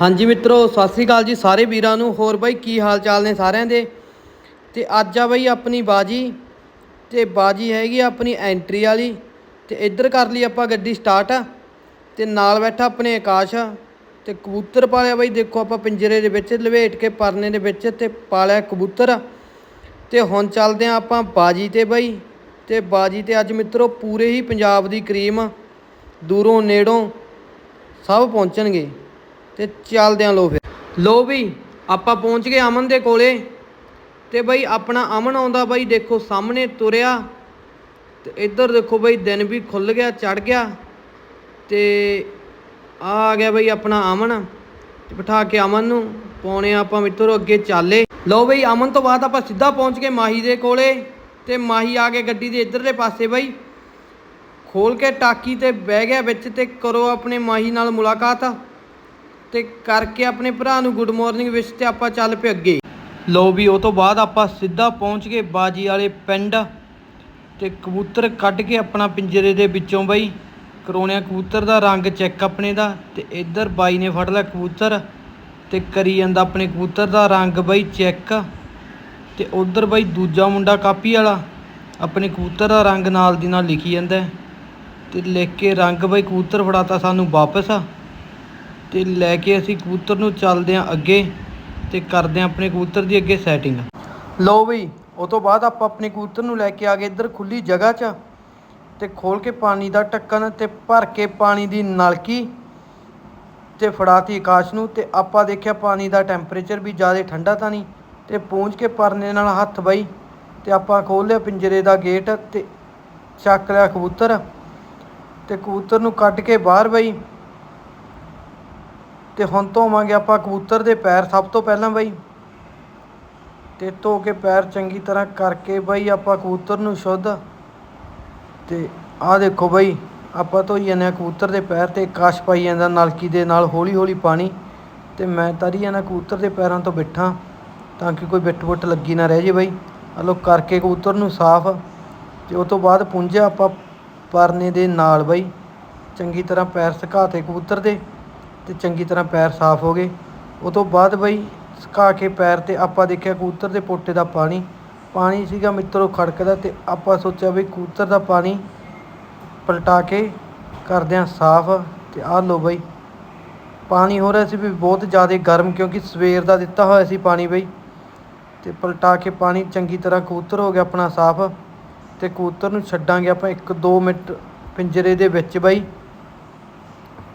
ਹਾਂਜੀ ਮਿੱਤਰੋ, ਸਤਿ ਸ੍ਰੀ ਅਕਾਲ ਜੀ ਸਾਰੇ ਵੀਰਾਂ ਨੂੰ। ਹੋਰ ਬਾਈ ਕੀ ਹਾਲ ਚਾਲ ਨੇ ਸਾਰਿਆਂ ਦੇ? ਤੇ ਅੱਜ ਆ ਬਾਈ ਆਪਣੀ ਬਾਜੀ ਤੇ ਬਾਜੀ ਹੈਗੀ ਆ ਆਪਣੀ ਐਂਟਰੀ ਵਾਲੀ। ਤੇ ਇੱਧਰ ਕਰ ਲਈ ਆਪਾਂ ਗੱਡੀ ਸਟਾਰਟ। ਤੇ ਨਾਲ ਬੈਠਾ ਆਪਣੇ ਆਕਾਸ਼। ਤੇ ਕਬੂਤਰ ਪਾਲਿਆ ਬਾਈ, ਦੇਖੋ ਆਪਾਂ ਪਿੰਜਰੇ ਦੇ ਵਿੱਚ, ਲਵੇਟ ਕੇ ਪਰਨੇ ਦੇ ਵਿੱਚ ਤੇ ਪਾਲਿਆ ਕਬੂਤਰ। ਤੇ ਹੁਣ ਚੱਲਦੇ ਆ ਆਪਾਂ ਬਾਜੀ ਤੇ ਬਾਈ। ਤੇ ਬਾਜੀ ਤੇ ਅੱਜ ਮਿੱਤਰੋ ਪੂਰੇ ਹੀ ਪੰਜਾਬ ਦੀ ਕਰੀਮ ਦੂਰੋਂ ਨੇੜੋਂ ਸਭ ਪਹੁੰਚਣਗੇ। ਤੇ ਚੱਲਦੇ ਆਂ ਲੋ ਫਿਰ। ਲੋ ਵੀ, ਆਪਾਂ ਪਹੁੰਚ ਗਏ ਅਮਨ ਦੇ ਕੋਲੇ ਤੇ ਬਈ ਆਪਣਾ ਅਮਨ ਆਉਂਦਾ ਬਈ ਦੇਖੋ ਸਾਹਮਣੇ ਤੁਰਿਆ ਤੇ ਇੱਧਰ ਦੇਖੋ ਬਈ ਦਿਨ ਵੀ ਖੁੱਲ ਗਿਆ ਚੜ ਗਿਆ ਤੇ ਆ ਆ ਗਿਆ ਬਈ ਆਪਣਾ ਅਮਨ ਬਿਠਾ ਕੇ ਅਮਨ ਨੂੰ ਪਾਉਣੇ ਆਪਾਂ ਮਿੱਤਰੋ ਅੱਗੇ ਚਾਲੇ। ਲਓ ਬਈ ਅਮਨ ਤੋਂ ਬਾਅਦ ਆਪਾਂ ਸਿੱਧਾ ਪਹੁੰਚ ਗਏ ਮਾਹੀ ਦੇ ਕੋਲੇ ਤੇ ਮਾਹੀ ਆ ਕੇ ਗੱਡੀ ਦੇ ਇੱਧਰਲੇ ਪਾਸੇ ਬਈ ਖੋਲ ਕੇ ਟਾਕੀ ਤੇ ਬਹਿ ਗਿਆ ਵਿੱਚ ਤੇ ਕਰੋ ਆਪਣੇ ਮਾਹੀ ਨਾਲ ਮੁਲਾਕਾਤ। ਤੇ ਕਰਕੇ ਆਪਣੇ ਭਰਾ ਨੂੰ ਗੁੱਡ ਮਾਰਨਿੰਗ ਵਿਸ਼ ਤੇ ਆਪਾਂ ਚੱਲ ਪਏ ਅੱਗੇ। ਲੋ ਵੀ ਉਹ ਤੋਂ ਬਾਅਦ ਆਪਾਂ ਸਿੱਧਾ ਪਹੁੰਚ ਗਏ ਬਾਜੀ ਵਾਲੇ ਪਿੰਡ ਤੇ ਕਬੂਤਰ ਕੱਢ ਕੇ ਆਪਣਾ ਪਿੰਜਰੇ ਦੇ ਵਿੱਚੋਂ ਬਈ। ਕਰੋਣਿਆ ਕਬੂਤਰ ਦਾ ਰੰਗ ਚੈੱਕ ਆਪਣੇ ਦਾ ਤੇ ਇੱਧਰ ਬਾਈ ਨੇ ਫੜ ਲਿਆ ਕਬੂਤਰ ਤੇ ਕਰੀ ਜਾਂਦਾ ਆਪਣੇ ਕਬੂਤਰ ਦਾ ਰੰਗ ਬਈ ਚੈੱਕ ਤੇ ਉਧਰ ਬਈ ਦੂਜਾ ਮੁੰਡਾ ਕਾਪੀ ਵਾਲਾ ਆਪਣੇ ਕਬੂਤਰ ਦਾ ਰੰਗ ਨਾਲ ਦੀ ਨਾਲ ਲਿਖੀ ਜਾਂਦਾ ਹੈ। ਤੇ ਲਿਖ ਕੇ ਰੰਗ ਬਈ ਕਬੂਤਰ ਫੜਾਤਾ ਸਾਨੂੰ ਵਾਪਸ। ਤੇ ਲੈ ਕੇ ਅਸੀਂ ਕਬੂਤਰ ਨੂੰ ਚੱਲਦੇ ਹਾਂ ਅੱਗੇ ਤੇ ਕਰਦੇ ਹਾਂ ਆਪਣੇ ਕਬੂਤਰ ਦੀ ਅੱਗੇ ਸੈਟਿੰਗ ਲਓ ਬਈ, ਉਹ ਤੋਂ ਬਾਅਦ ਆਪਾਂ ਆਪਣੇ ਕਬੂਤਰ ਨੂੰ ਲੈ ਕੇ ਆ ਗਏ ਇੱਧਰ ਖੁੱਲੀ ਜਗ੍ਹਾ 'ਚ ਤੇ ਖੋਲ ਕੇ ਪਾਣੀ ਦਾ ਢੱਕਣ ਤੇ ਭਰ ਕੇ ਪਾਣੀ ਦੀ ਨਲਕੀ ਤੇ ਫੜਾਤੀ ਆਕਾਸ਼ ਨੂੰ ਤੇ ਆਪਾਂ ਦੇਖਿਆ ਪਾਣੀ ਦਾ ਟੈਂਪਰੇਚਰ ਵੀ ਜ਼ਿਆਦਾ ਠੰਡਾ ਤਾਂ ਨਹੀਂ ਤੇ ਪਹੁੰਚ ਕੇ ਪਰਨੇ ਨਾਲ ਹੱਥ ਬਾਈ ਤੇ ਆਪਾਂ ਖੋਲ ਲਿਆ ਪਿੰਜਰੇ ਦਾ ਗੇਟ ਤੇ ਚੱਕ ਲਿਆ ਕਬੂਤਰ ਤੇ ਕਬੂਤਰ ਨੂੰ ਕੱਢ ਕੇ ਬਾਹਰ ਬਈ ਤੇ ਹੁਣ ਧੋਵਾਂਗੇ ਆਪਾਂ ਕਬੂਤਰ ਦੇ ਪੈਰ ਸਭ ਤੋਂ ਪਹਿਲਾਂ ਬਈ। ਤੇ ਧੋ ਕੇ ਪੈਰ ਚੰਗੀ ਤਰ੍ਹਾਂ ਕਰਕੇ ਬਈ ਆਪਾਂ ਕਬੂਤਰ ਨੂੰ ਸ਼ੁੱਧ। ਤੇ ਆਹ ਦੇਖੋ ਬਈ, ਆਪਾਂ ਧੋਈ ਜਾਂਦੇ ਹਾਂ ਕਬੂਤਰ ਦੇ ਪੈਰ ਤੇ ਕਾਸ਼ ਪਾਈ ਜਾਂਦਾ ਨਲਕੀ ਦੇ ਨਾਲ ਹੌਲੀ ਹੌਲੀ ਪਾਣੀ। ਤੇ ਮੈਂ ਤਰੀ ਜਾਂਦਾ ਕਬੂਤਰ ਦੇ ਪੈਰਾਂ ਤੋਂ ਬਿੱਠਾਂ ਤਾਂ ਕਿ ਕੋਈ ਬਿੱਟ ਬੁੱਟ ਲੱਗੀ ਨਾ ਰਹਿ ਜੇ ਬਈ। ਹਲੋ ਕਰਕੇ ਕਬੂਤਰ ਨੂੰ ਸਾਫ਼। ਤੇ ਉਹ ਤੋਂ ਬਾਅਦ ਪੁੰਜਿਆ ਆਪਾਂ ਪਰਨੇ ਦੇ ਨਾਲ ਬਈ, ਚੰਗੀ ਤਰ੍ਹਾਂ ਪੈਰ ਸੁਕਾ ਤੇ ਕਬੂਤਰ ਦੇ। ਤੇ ਚੰਗੀ ਤਰ੍ਹਾਂ ਪੈਰ ਸਾਫ਼ ਹੋ ਗਏ। ਉਹ ਤੋਂ ਬਾਅਦ ਬਈ ਸੁਕਾ ਕੇ ਪੈਰ ਤੇ ਆਪਾਂ ਦੇਖਿਆ ਕਬੂਤਰ ਦੇ ਪੋਟੇ ਦਾ ਪਾਣੀ। ਪਾਣੀ ਸੀਗਾ ਮਿੱਤਰੋ ਖੜਕਦਾ ਅਤੇ ਆਪਾਂ ਸੋਚਿਆ ਵੀ ਕਬੂਤਰ ਦਾ ਪਾਣੀ ਪਲਟਾ ਕੇ ਕਰਦੇ ਹਾਂ ਸਾਫ਼ ਅਤੇ ਆਹ ਲਓ ਬਈ, ਪਾਣੀ ਹੋ ਰਿਹਾ ਸੀ ਵੀ ਬਹੁਤ ਜ਼ਿਆਦਾ ਗਰਮ ਕਿਉਂਕਿ ਸਵੇਰ ਦਾ ਦਿੱਤਾ ਹੋਇਆ ਸੀ ਪਾਣੀ ਬਈ। ਤੇ ਪਲਟਾ ਕੇ ਪਾਣੀ ਚੰਗੀ ਤਰ੍ਹਾਂ ਕਬੂਤਰ ਹੋ ਗਿਆ ਆਪਣਾ ਸਾਫ਼ ਤੇ ਕਬੂਤਰ ਨੂੰ ਛੱਡਾਂਗੇ ਆਪਾਂ 1-2 ਮਿੰਟ ਪਿੰਜਰੇ ਦੇ ਵਿੱਚ ਬਈ।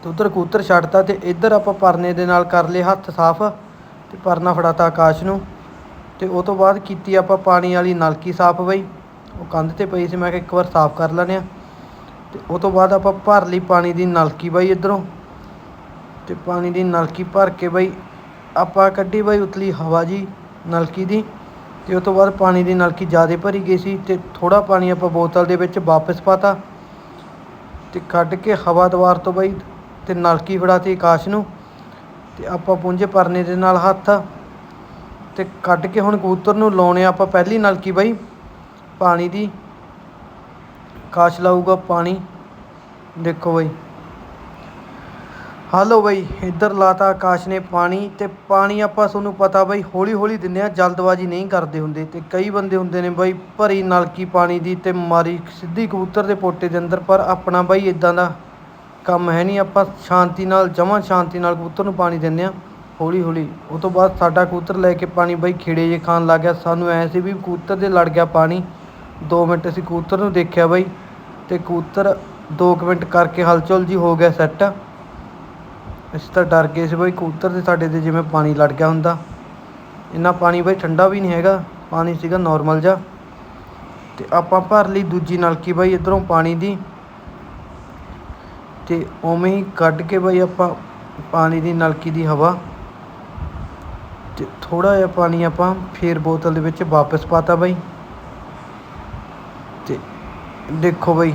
ਤੇ ਉਧਰ ਕਬੂਤਰ ਛੱਡਤਾ ਤੇ ਇੱਧਰ ਆਪਾਂ ਪਰਨੇ ਦੇ ਨਾਲ ਕਰ ਲਏ ਹੱਥ ਸਾਫ਼ ਤੇ ਪਰਨਾ ਫੜਾਤਾ ਆਕਾਸ਼ ਨੂੰ ਤੇ ਉਹ ਤੋਂ ਬਾਅਦ ਕੀਤੀ ਆਪਾਂ ਪਾਣੀ ਵਾਲੀ ਨਲਕੀ ਸਾਫ਼ ਬਈ। ਉਹ ਕੰਧ ਤੇ ਪਈ ਸੀ, ਮੈਂ ਕਿਹਾ ਇੱਕ ਵਾਰ ਸਾਫ਼ ਕਰ ਲੈਣੇ ਆ ਤੇ ਉਹ ਤੋਂ ਬਾਅਦ ਆਪਾਂ ਭਰ ਲਈ ਪਾਣੀ ਦੀ ਨਲਕੀ ਬਾਈ ਇਧਰੋਂ। ਤੇ ਪਾਣੀ ਦੀ ਨਲਕੀ ਭਰ ਕੇ ਬਈ ਆਪਾਂ ਕੱਢੀ ਬਈ ਉਤਲੀ ਹਵਾ ਜੀ ਨਲਕੀ ਦੀ। ਤੇ ਉਹ ਤੋਂ ਬਾਅਦ ਪਾਣੀ ਦੀ ਨਲਕੀ ਜ਼ਿਆਦਾ ਭਰੀ ਗਈ ਸੀ ਤੇ ਥੋੜਾ ਪਾਣੀ ਆਪਾਂ ਬੋਤਲ ਦੇ ਵਿੱਚ ਵਾਪਸ ਪਾਤਾ। ਤੇ ਕੱਢ ਕੇ ਹਵਾ ਦੁਆਰ ਤੋਂ ਬਈ ਤੇ ਨਲਕੀ ਫੜਾਤੀ ਆਕਾਸ਼ ਨੂੰ ਤੇ ਆਪਾਂ ਪੁੰਜੇ ਪਰਨੇ ਦੇ ਨਾਲ ਹੱਥ ਤੇ ਕੱਢ ਕੇ ਹੁਣ ਕਬੂਤਰ ਨੂੰ ਲਾਉਣੇ ਆਪਾਂ ਪਹਿਲੀ ਨਲਕੀ ਬਾਈ, ਪਾਣੀ ਦੀ। ਆਕਾਸ਼ ਲਾਊਗਾ ਪਾਣੀ। ਦੇਖੋ ਬਾਈ। ਹਲੋ ਬਾਈ, ਇੱਧਰ ਲਾਤਾ ਆਕਾਸ਼ ਨੇ ਪਾਣੀ ਤੇ ਪਾਣੀ ਆਪਾਂ ਤੁਹਾਨੂੰ ਪਤਾ ਬਾਈ ਹੌਲੀ ਹੌਲੀ ਦਿੰਦੇ ਆ, ਜਲਦਬਾਜ਼ੀ ਨਹੀਂ ਕਰਦੇ ਹੁੰਦੇ ਤੇ ਕਈ ਬੰਦੇ ਹੁੰਦੇ ਨੇ ਬਈ, ਭਰੀ ਨਲਕੀ ਪਾਣੀ ਦੀ ਤੇ ਮਾਰੀ ਸਿੱਧੀ ਕਬੂਤਰ ਦੇ ਪੋਟੇ ਦੇ ਅੰਦਰ, ਪਰ ਆਪਣਾ ਬਾਈ ਇਦਾਂ ਦਾ ਕੰਮ ਹੈ ਨਹੀਂ, ਆਪਾਂ ਸ਼ਾਂਤੀ ਨਾਲ, ਜਮਾਂ ਸ਼ਾਂਤੀ ਨਾਲ ਕਬੂਤਰ ਨੂੰ ਪਾਣੀ ਦਿੰਦੇ ਹਾਂ, ਹੌਲੀ ਹੌਲੀ। ਉਹ ਤੋਂ ਬਾਅਦ ਸਾਡਾ ਕਬੂਤਰ ਲੈ ਕੇ ਪਾਣੀ ਬਈ ਖੇੜੇ ਜਿਹੇ ਖਾਣ ਲੱਗ ਗਿਆ। ਸਾਨੂੰ ਐਂ ਸੀ ਵੀ ਕਬੂਤਰ ਦੇ ਲੜ ਗਿਆ ਪਾਣੀ। 2 ਮਿੰਟ ਅਸੀਂ ਕਬੂਤਰ ਨੂੰ ਦੇਖਿਆ ਬਈ, ਤੇ ਕਬੂਤਰ 2 ਮਿੰਟ ਕਰਕੇ ਹਲਚਲ ਜੀ ਹੋ ਗਿਆ ਸੈੱਟ। ਅਸੀਂ ਤਾਂ ਡਰ ਗਏ ਸੀ ਬਈ ਕਬੂਤਰ ਦੇ ਸਾਡੇ ਤੇ ਜਿਵੇਂ ਪਾਣੀ ਲੜ ਗਿਆ ਹੁੰਦਾ। ਇੰਨਾ ਪਾਣੀ ਬਾਈ ਠੰਡਾ ਵੀ ਨਹੀਂ ਹੈਗਾ, ਪਾਣੀ ਸੀਗਾ ਨੋਰਮਲ ਜਿਹਾ। ਅਤੇ ਆਪਾਂ ਭਰ ਲਈ ਦੂਜੀ ਨਲਕੀ ਬਾਈ ਇਧਰੋਂ ਪਾਣੀ ਦੀ। ਅਤੇ ਉਵੇਂ ਹੀ ਕੱਢ ਕੇ ਬਈ ਆਪਾਂ ਪਾਣੀ ਦੀ ਨਲਕੀ ਦੀ ਹਵਾ ਅਤੇ ਥੋੜ੍ਹਾ ਜਿਹਾ ਪਾਣੀ ਆਪਾਂ ਫਿਰ ਬੋਤਲ ਦੇ ਵਿੱਚ ਵਾਪਸ ਪਾਤਾ ਬਈ। ਅਤੇ ਦੇਖੋ ਬਈ,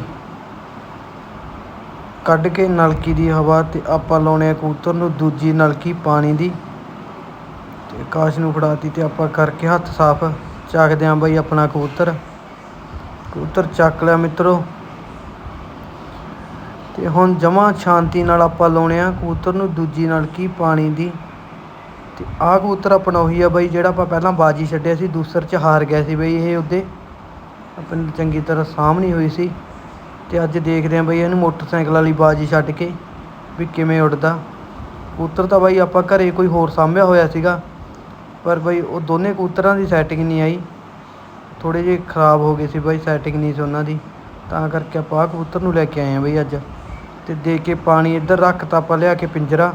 ਕੱਢ ਕੇ ਨਲਕੀ ਦੀ ਹਵਾ ਅਤੇ ਆਪਾਂ ਲਾਉਣੇ ਆ ਕਬੂਤਰ ਨੂੰ, ਦੂਜੀ ਨਲਕੀ ਪਾਣੀ ਦੀ। ਤੇ ਆਕਾਸ਼ ਨੂੰ ਫੜਾਤੀ ਤੇ ਆਪਾਂ ਕਰਕੇ ਹੱਥ ਸਾਫ਼ ਚੱਕਦੇ ਆਂ ਬਈ ਆਪਣਾ ਕਬੂਤਰ। ਕਬੂਤਰ ਚੱਕ ਲਿਆ ਮਿੱਤਰੋ। ਅਤੇ ਹੁਣ ਜਮਾਂ ਸ਼ਾਂਤੀ ਨਾਲ ਆਪਾਂ ਲਾਉਣੇ ਆ ਕਬੂਤਰ ਨੂੰ, ਦੂਜੀ ਨਲਕੀ ਪਾਣੀ ਦੀ। ਅਤੇ ਆਹ ਕਬੂਤਰ ਆਪਣਾ ਉਹੀ ਆ ਬਾਈ, ਜਿਹੜਾ ਆਪਾਂ ਪਹਿਲਾਂ ਬਾਜੀ ਛੱਡਿਆ ਸੀ, ਦੂਸਰ ਚ ਹਾਰ ਗਿਆ ਸੀ ਬਈ ਇਹ ਉਹਦੇ। ਆਪਾਂ ਨੂੰ ਚੰਗੀ ਤਰ੍ਹਾਂ ਸਾਂਭਣੀ ਹੋਈ ਸੀ। ਅਤੇ ਅੱਜ ਦੇਖਦੇ ਆ ਬਈ ਇਹਨੂੰ ਮੋਟਰਸਾਈਕਲ ਵਾਲੀ ਬਾਜੀ ਛੱਡ ਕੇ ਵੀ ਕਿਵੇਂ ਉੱਡਦਾ। ਕਬੂਤਰ ਤਾਂ ਬਾਈ ਆਪਾਂ ਘਰੇ ਕੋਈ ਹੋਰ ਸਾਂਭਿਆ ਹੋਇਆ ਸੀਗਾ, ਪਰ ਬਈ ਉਹ ਦੋਨੇ ਕਬੂਤਰਾਂ ਦੀ ਸੈਟਿੰਗ ਨਹੀਂ ਆਈ। ਥੋੜ੍ਹੇ ਜਿਹੇ ਖਰਾਬ ਹੋ ਗਏ ਸੀ ਬਾਈ ਸੈਟਿੰਗ ਨਹੀਂ ਸੀ ਉਹਨਾਂ ਦੀ। ਤਾਂ ਕਰਕੇ ਆਪਾਂ ਆਹ ਕਬੂਤਰ ਨੂੰ ਲੈ ਕੇ ਆਏ ਆ ਬਈ ਅੱਜ। ਤੇ ਦੇ ਕੇ ਪਾਣੀ ਇੱਧਰ ਰੱਖਤਾ ਆਪਾਂ ਲਿਆ ਕੇ ਪਿੰਜਰਾ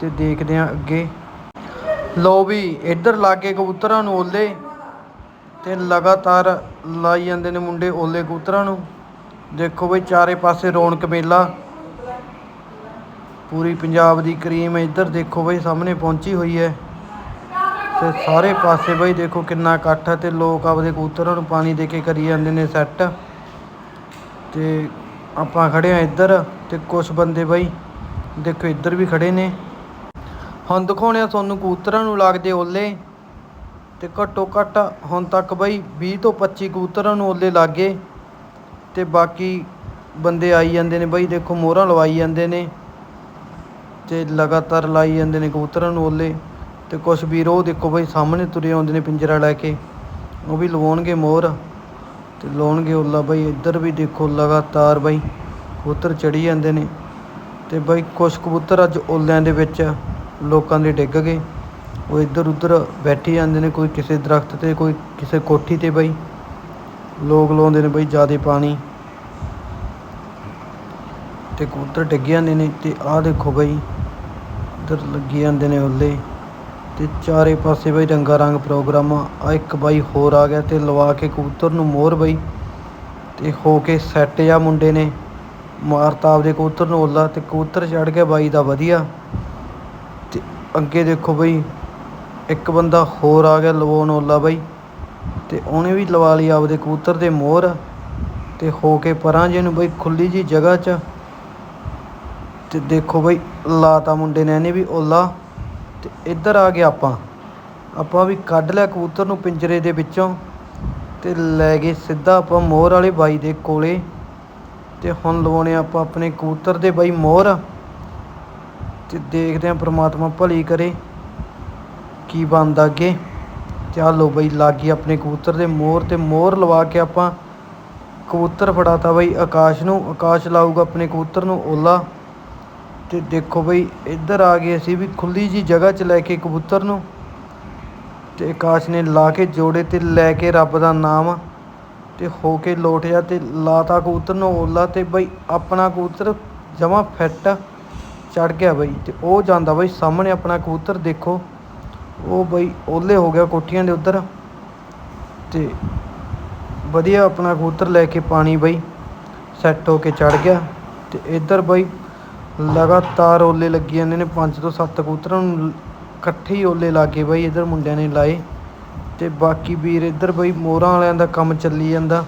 ਤੇ ਦੇਖਦੇ ਆ ਅੱਗੇ। ਲੋ ਵੀ ਇੱਧਰ ਲਾਗੇ ਕਬੂਤਰਾਂ ਨੂੰ ਓਲੇ ਤੇ ਲਗਾਤਾਰ ਲਾਈ ਜਾਂਦੇ ਨੇ ਮੁੰਡੇ ਓਲੇ ਕਬੂਤਰਾਂ ਨੂੰ। ਦੇਖੋ ਬਈ ਚਾਰੇ ਪਾਸੇ ਰੌਣਕ ਮੇਲਾ। ਪੂਰੀ ਪੰਜਾਬ ਦੀ ਕਰੀਮ ਇੱਧਰ ਦੇਖੋ ਬਈ ਸਾਹਮਣੇ ਪਹੁੰਚੀ ਹੋਈ ਹੈ। ਤੇ ਸਾਰੇ ਪਾਸੇ ਬਈ ਦੇਖੋ ਕਿੰਨਾ ਇਕੱਠ ਹੈ ਤੇ ਲੋਕ ਆਪਦੇ ਕਬੂਤਰਾਂ ਨੂੰ ਪਾਣੀ ਦੇ ਕੇ ਕਰੀ ਜਾਂਦੇ ਨੇ ਸੈੱਟ। ਤੇ ਆਪਾਂ ਖੜੇ ਆ ਇੱਧਰ ਤੇ ਕੁਝ ਬੰਦੇ ਬਈ, ਦੇਖੋ ਇੱਧਰ ਵੀ ਖੜੇ ਨੇ। ਹੁਣ ਦਿਖਾਉਣੇ ਆ ਤੁਹਾਨੂੰ ਕਬੂਤਰਾਂ ਨੂੰ ਲੱਗਦੇ ਓਲੇ। ਤੇ ਘੱਟੋ ਘੱਟ ਹੁਣ ਤੱਕ ਬਈ 20 ਤੋਂ 25 ਕਬੂਤਰਾਂ ਨੂੰ ਓਲੇ ਲੱਗੇ। ਤੇ ਬਾਕੀ ਬੰਦੇ ਆਈ ਜਾਂਦੇ ਨੇ ਬਈ, ਦੇਖੋ ਮੋਹਰਾਂ ਲਵਾਈ ਜਾਂਦੇ ਨੇ। ਤੇ ਲਗਾਤਾਰ ਲਾਈ ਜਾਂਦੇ ਨੇ ਕਬੂਤਰਾਂ ਨੂੰ ਓਲੇ। ਤੇ ਕੁਛ ਵੀਰ ਉਹ ਦੇਖੋ ਬਈ, ਸਾਹਮਣੇ ਤੁਰੇ ਆਉਂਦੇ ਨੇ ਪਿੰਜਰਾ ਲੈ ਕੇ। ਉਹ ਵੀ ਲਵਾਉਣਗੇ ਮੋਹਰ। ਤੇ ਲਾਉਣਗੇ ਓਲਾ ਬਈ, ਇੱਧਰ ਵੀ ਦੇਖੋ ਲਗਾਤਾਰ ਬਈ, ਕਬੂਤਰ ਚੜੀ ਜਾਂਦੇ ਨੇ। ਤੇ ਬਈ ਕੁਛ ਕਬੂਤਰ ਅੱਜ ਓਲਿਆਂ ਦੇ ਵਿੱਚ ਲੋਕਾਂ ਦੇ ਡਿੱਗ ਗਏ। ਉਹ ਇੱਧਰ ਉੱਧਰ ਬੈਠੀ ਜਾਂਦੇ ਨੇ, ਕੋਈ ਕਿਸੇ ਦਰਖਤ ਤੇ, ਕੋਈ ਕਿਸੇ ਕੋਠੀ ਤੇ ਬਈ। ਲੋਕ ਲਾਉਂਦੇ ਨੇ ਬਈ ਜਿਆਦੇ ਪਾਣੀ। ਤੇ ਕਬੂਤਰ ਡਿੱਗ ਜਾਂਦੇ ਨੇ ਤੇ ਆਹ ਦੇਖੋ ਬਈ, ਇੱਧਰ ਲੱਗੀ ਜਾਂਦੇ ਨੇ ਓਲੇ। ਤੇ ਚਾਰੇ ਪਾਸੇ ਬਈ ਰੰਗਾ ਰੰਗ ਪ੍ਰੋਗਰਾਮ, ਆ ਇੱਕ ਬਾਈ ਹੋਰ ਆ ਗਿਆ ਤੇ ਲਵਾ ਕੇ ਕਬੂਤਰ ਨੂੰ ਮੋਰ ਬਈ। ਤੇ ਹੋ ਕੇ ਸੈੱਟ ਜਾ ਮੁੰਡੇ ਨੇ, ਮਾਰਤਾ ਆਪਦੇ ਕਬੂਤਰ ਨੂੰ ਓਲਾ ਤੇ ਕਬੂਤਰ ਚੜ ਗਿਆ ਬਾਈ ਦਾ ਵਧੀਆ। ਤੇ ਅੱਗੇ ਦੇਖੋ ਬਈ, ਇੱਕ ਬੰਦਾ ਹੋਰ ਆ ਗਿਆ ਲਵਾਉਣ ਓਲਾ ਬਈ। ਤੇ ਉਹਨੇ ਵੀ ਲਵਾ ਲਈ ਆਪਦੇ ਕਬੂਤਰ ਦੇ ਮੋਰ ਤੇ ਹੋ ਕੇ ਪਰਾਂ ਜੇ ਨੂੰ ਬਈ ਖੁੱਲੀ ਜੀ ਜਗ੍ਹਾ 'ਚ। ਤੇ ਦੇਖੋ ਬਈ, ਲਾਤਾ ਮੁੰਡੇ ਨੇ ਇਹਨੇ ਵੀ ਓਲਾ ਤੇ ਇੱਧਰ ਆ ਗਿਆ ਆਪਾਂ। ਆਪਾਂ ਵੀ ਕੱਢ ਲਿਆ ਕਬੂਤਰ ਨੂੰ ਪਿੰਜਰੇ ਦੇ ਵਿੱਚੋਂ ਤੇ ਲੈ ਗਏ ਸਿੱਧਾ ਆਪਾਂ ਮੋਹਰ ਵਾਲੇ ਬਾਈ ਦੇ ਕੋਲੇ। ਤੇ ਹੁਣ ਲਵਾਉਣੇ ਆਪਾਂ ਆਪਣੇ ਕਬੂਤਰ ਦੇ ਬਾਈ ਮੋਹਰ ਤੇ ਦੇਖਦੇ ਆਂ ਪ੍ਰਮਾਤਮਾ ਭਲੀ ਕਰੇ ਕੀ ਬਣਦਾ ਅੱਗੇ। ਚਲੋ ਬਈ, ਲੱਗ ਗਈ ਆਪਣੇ ਕਬੂਤਰ ਦੇ ਮੋਹਰ ਤੇ ਮੋਹਰ ਲਵਾ ਕੇ ਆਪਾਂ ਕਬੂਤਰ ਫੜਾਤਾ ਬਈ ਆਕਾਸ਼ ਨੂੰ। ਆਕਾਸ਼ ਲਾਊਗਾ ਆਪਣੇ ਕਬੂਤਰ ਨੂੰ ਓਲਾ। ਤੇ ਦੇਖੋ ਬਈ, ਇੱਧਰ ਆ ਗਏ ਅਸੀਂ ਵੀ ਖੁੱਲੀ ਜੀ ਜਗ੍ਹਾ 'ਚ ਲੈ ਕੇ ਕਬੂਤਰ ਨੂੰ। ਤੇ ਆਕਾਸ਼ ਨੇ ਲਾ ਕੇ ਜੋੜੇ ਤੇ ਲੈ ਕੇ ਰੱਬ ਦਾ ਨਾਮ। ਤੇ ਹੋ ਕੇ ਲੋਟਿਆ ਜਾ ਤੇ ਲਾਤਾ ਕਬੂਤਰ ਨੂੰ ਓਲਾ ਤੇ ਬਈ, ਆਪਣਾ ਕਬੂਤਰ ਜਮਾ ਫਿੱਟ ਚੜ ਗਿਆ ਬਈ। ਤੇ ਉਹ ਜਾਂਦਾ ਬਈ ਸਾਹਮਣੇ ਆਪਣਾ ਕਬੂਤਰ, ਦੇਖੋ। ਉਹ ਬਈ ਓਲੇ ਹੋ ਗਿਆ ਕੋਠੀਆਂ ਦੇ ਉੱਧਰ। ਤੇ ਵਧੀਆ ਆਪਣਾ ਕਬੂਤਰ ਲੈ ਕੇ ਪਾਣੀ ਬਈ, ਸੈੱਟ ਹੋ ਕੇ ਚੜ ਗਿਆ। ਤੇ ਇੱਧਰ ਬਈ ਲਗਾਤਾਰ ਓਲੇ ਲੱਗੀ ਜਾਂਦੇ ਨੇ, ਪੰਜ ਤੋਂ ਸੱਤ ਕਬੂਤਰਾਂ ਨੂੰ ਇਕੱਠੇ ਹੀ ਓਲੇ ਲੱਗੇ ਬਈ ਇੱਧਰ ਮੁੰਡਿਆਂ ਨੇ ਲਾਏ ਅਤੇ ਬਾਕੀ ਵੀਰ ਇੱਧਰ ਬਈ ਮੋਹਰਾਂ ਵਾਲਿਆਂ ਦਾ ਕੰਮ ਚੱਲੀ ਜਾਂਦਾ।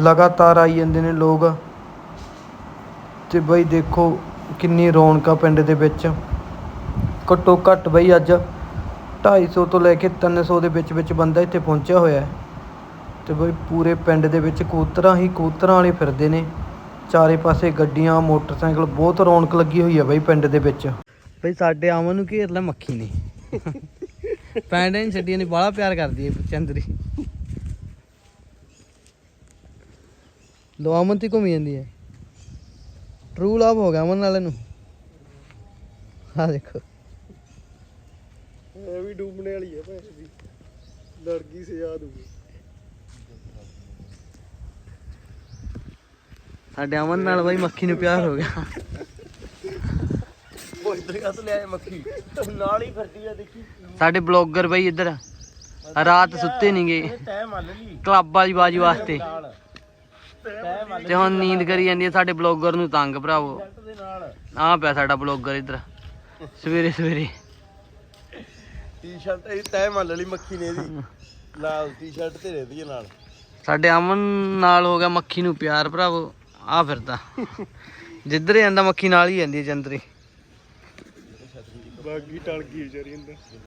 ਲਗਾਤਾਰ ਆਈ ਜਾਂਦੇ ਨੇ ਲੋਕ। ਅਤੇ ਬਈ ਦੇਖੋ ਕਿੰਨੀ ਰੌਣਕ ਆ ਪਿੰਡ ਦੇ ਵਿੱਚ। ਘੱਟੋ ਘੱਟ ਬਈ ਅੱਜ 250 ਤੋਂ ਲੈ ਕੇ 300 ਦੇ ਵਿੱਚ ਵਿੱਚ ਬੰਦਾ ਇੱਥੇ ਪਹੁੰਚਿਆ ਹੋਇਆ ਹੈ। ਤੇ ਬਈ ਪੂਰੇ ਪਿੰਡ ਦੇ ਵਿੱਚ ਕਬੂਤਰਾਂ ਹੀ ਕਬੂਤਰਾਂ ਵਾਲੇ ਫਿਰਦੇ ਨੇ। ਚਾਰੇ ਪਾਸੇ ਗੱਡੀਆਂ ਮੋਟਰਸਾਈਕਲ ਬਹੁਤ ਰੌਣਕ ਲੱਗੀ ਹੋਈ ਹੈ ਬਈ ਪਿੰਡ ਦੇ ਵਿੱਚ। ਬਈ ਸਾਡੇ ਆਮਨ ਨੂੰ ਘੇਰ ਲੈ ਮੱਖੀ ਨੇ। ਪੈਂਡੇ ਨਹੀਂ ਛੱਡੀਆਂ ਨੇ ਬਾਹਲਾ ਪਿਆਰ ਕਰਦੀ ਹੈ ਚੰਦਰੀ। ਲੋ ਅਮਨ ਤੇ ਘੁੰਮੀ ਜਾਂਦੀ ਹੈ ਟਰੂ ਲਵ ਹੋ ਗਿਆ ਅਮਨ ਵਾਲੇ ਨੂੰ ਆ ਦੇਖੋ। ਇਹ ਵੀ ਡੂਬਣੇ ਵਾਲੀ ਹੈ ਭੈਣ ਦੀ ਲੜ ਗਈ ਸਜਾ ਦੂਗੀ ਸਾਡੇ ਅਮਨ ਨਾਲ ਬਾਈ ਮੱਖੀ ਨੂੰ ਪਿਆਰ ਹੋ ਗਿਆ। ਉਹ ਇਧਰ ਕੱਸ ਲਿਆ ਮੱਖੀ। ਨਾਲ ਹੀ ਫਿਰਦੀ ਆ ਦੇਖੀ। ਸਾਡੇ ਬਲੌਗਰ ਬਾਈ ਇੱਧਰ ਰਾਤ ਸੁੱਤੇ ਨਹੀਂ ਗਏ ਤੈ ਮੰਨ ਲਈ। ਕਲੱਬ ਵਾਲੀ ਬਾਜੀ ਵਾਸਤੇ। ਤੈ ਹੁਣ ਨੀਂਦ ਕਰੀ ਜਾਂਦੀ ਹੈ ਸਾਡੇ ਬਲੌਗਰ ਨੂੰ ਤੰਗ ਭਰਾਵੋ। ਆਹ ਪਿਆ ਸਾਡਾ ਬਲੌਗਰ ਇੱਧਰ। ਸਵੇਰੇ ਸਵੇਰੇ। ਟੀ-ਸ਼ਰਟ ਇਹ ਤੈ ਮੰਨ ਲਈ ਮੱਖੀ ਨੇ ਇਹਦੀ। ਨਾਲ ਟੀ-ਸ਼ਰਟ ਤੇ ਰਹਿੰਦੀ ਹੈ ਨਾਲ। ਸਾਡੇ ਅਮਨ ਨਾਲ ਹੋ ਗਿਆ ਮੱਖੀ ਨੂੰ ਪਿਆਰ ਭਰਾਵੋ। ਆ ਫਿਰਦਾ। ਜਿੱਧਰ ਜਾਂਦਾ ਮੱਖੀ ਨਾਲ ਹੀ ਜਾਂਦੀ ਹੈ ਚੰਦਰੀ ਬਾਗੀ ਟਲ ਗਈ ਵਿਚਾਰੀ ਅੰਦਰ।